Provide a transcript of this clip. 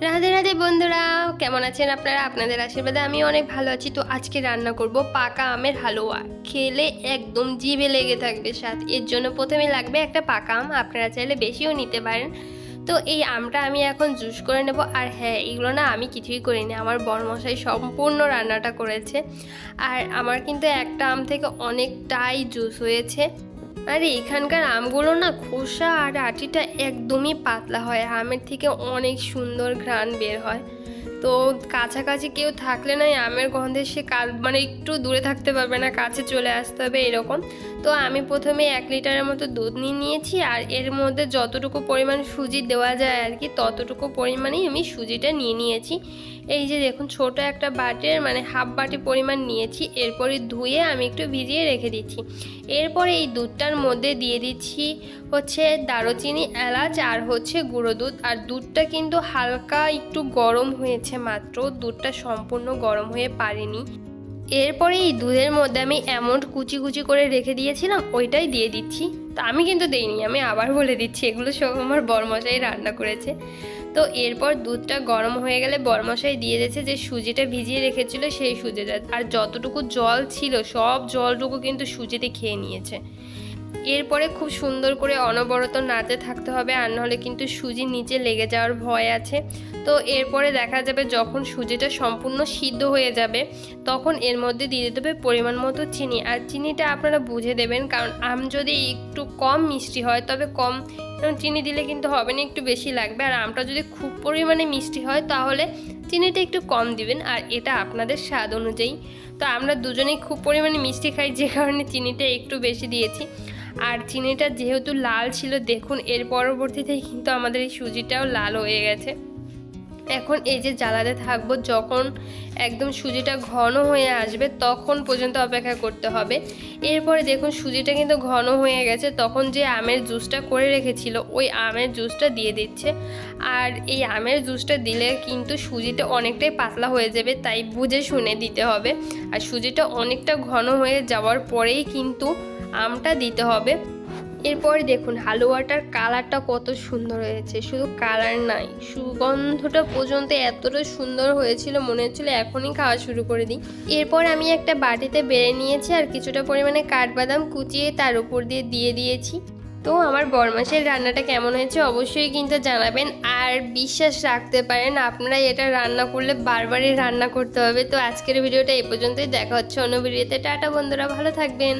রাধে রাধে বন্ধুরা, কেমন আছেন আপনারা? আপনাদের আশীর্বাদে আমি অনেক ভালো আছি। তো আজকে রান্না করব পাকা আমের হালুয়া। খেলে একদম জিভে লেগে থাকবে স্বাদ। এর জন্য প্রথমে লাগবে একটা পাকা আম। আপনারা চাইলে বেশিও নিতে পারেন। তো এই আমটা আমি এখন জুস করে নেব। আর হ্যাঁ এগুলো না আমি কিছুই করিনি। আমার বড়মশাই সম্পূর্ণ রান্নাটা করেছে। আর আমার কিন্তু একটা আম থেকে অনেকটাই জুস হয়েছে। আর, এখানকার আমগুলো না খোসা আর আটিটা একদমই পাতলা হয়। আমের থেকে অনেক সুন্দর ঘ্রাণ বের হয়। তো কাছাকাছি কেউ থাকলে না এই আমের গন্ধে সে কাল মানে একটু দূরে থাকতে পারবে না, কাছে চলে আসতে হবে এরকম। তো আমি প্রথমে এক লিটারের মতো দুধ নিয়ে নিয়েছি আর এর মধ্যে যতটুকু পরিমাণ সুজি দেওয়া যায় আর কি, ততটুকু পরিমাণেই আমি সুজিটা নিয়ে নিয়েছি। এই যে দেখুন, ছোট একটা বাটির মানে হাফ বাটি পরিমাণ নিয়েছি এরপরে ধুয়ে আমি একটু ভিজিয়ে রেখে দিচ্ছি। এরপরে এই দুধটার মধ্যে দিয়ে দিচ্ছি হচ্ছে দারুচিনি, এলাচ আর হচ্ছে গুঁড়ো দুধ। আর দুধটা কিন্তু হালকা একটু গরম হয়েছে মাত্র, দুধটা সম্পূর্ণ গরম হয়ে পারেনি। এরপরে এই দুধের মধ্যে আমি এমন কুচি কুচি করে রেখে দিয়েছিলাম, ওইটাই দিয়ে দিচ্ছি। তা আমি কিন্তু দেইনি, আমি আবার বলে দিচ্ছি, এগুলো সব আমার বরমশাই রান্না করেছে। তো এরপর দুধটা গরম হয়ে গেলে বরমশাই দিয়ে দিয়েছে যে সুজিটা ভিজিয়ে রেখেছিল সেই সুজিটা। আর যতটুকু জল ছিল, সব জলটুকু কিন্তু সুজিতে খেয়ে নিয়েছে। এরপরে খুব সুন্দর করে অনবরত নাড়তে থাকতে হবে, আর নাহলে কিন্তু সুজি নিচে লেগে যাওয়ার ভয় আছে। তো এরপরে দেখা যাবে যখন সুজিটা সম্পূর্ণ সিদ্ধ হয়ে যাবে, তখন এর মধ্যে দিয়ে দিতে হবে পরিমাণ মতো চিনি। আর চিনিটা আপনারা বুঝে দেবেন, কারণ আম যদি একটু কম মিষ্টি হয়, তবে কম চিনি দিলে কিন্তু হবে না, একটু বেশি লাগবে। আর আমটা যদি খুব পরিমাণে মিষ্টি হয়, তাহলে চিনিটা একটু কম দিবেন আর এটা আপনাদের স্বাদ অনুযায়ী। তো আমরা দুজনেই খুব পরিমাণে মিষ্টি খাই, যে কারণে চিনিটা একটু বেশি দিয়েছি। আর চিনিটা যেহেতু লাল ছিল, দেখুন এর পরবর্তীতে কিন্তু আমাদের এই সুজিটাও লাল হয়ে গেছে। এখন এই যে জ্বালাতে থাকব, যখন একদম সুজিটা ঘন হয়ে আসবে, তখন পর্যন্ত অপেক্ষা করতে হবে। এরপরে দেখুন, সুজিটা কিন্তু ঘন হয়ে গেছে, তখন যে আমের জুসটা করে রেখেছিল, ওই আমের জুসটা দিয়ে দিচ্ছে। আর এই আমের জুসটা দিলে কিন্তু সুজিটা অনেকটাই পাতলা হয়ে যাবে, তাই বুঝে শুনে দিতে হবে। আর সুজিটা অনেকটা ঘন হয়ে যাওয়ার পরেই কিন্তু আমটা দিতে হবে। এরপর দেখুন, হালুয়াটার কালারটা কত সুন্দর হয়েছে। শুধু কালার নাই, সুগন্ধটা পর্যন্ত এতটা সুন্দর হয়েছিল, মনে হচ্ছিল এখনই খাওয়া শুরু করে দিই। এরপর আমি একটা বাটিতে বেড়ে নিয়েছি আর কিছুটা পরিমাণে কাঠবাদাম কুচিয়ে তার উপর দিয়ে দিয়ে দিয়েছি। তো আমার বরমাসের রান্নাটা কেমন হয়েছে অবশ্যই কিন্তু জানাবেন। আর বিশ্বাস রাখতে পারেন, আপনারা এটা রান্না করলে বারবারই রান্না করতে হবে। তো আজকের ভিডিওটা এ পর্যন্তই, দেখা হচ্ছে অন্য ভিডিওতে। টাটা বন্ধুরা, ভালো থাকবেন।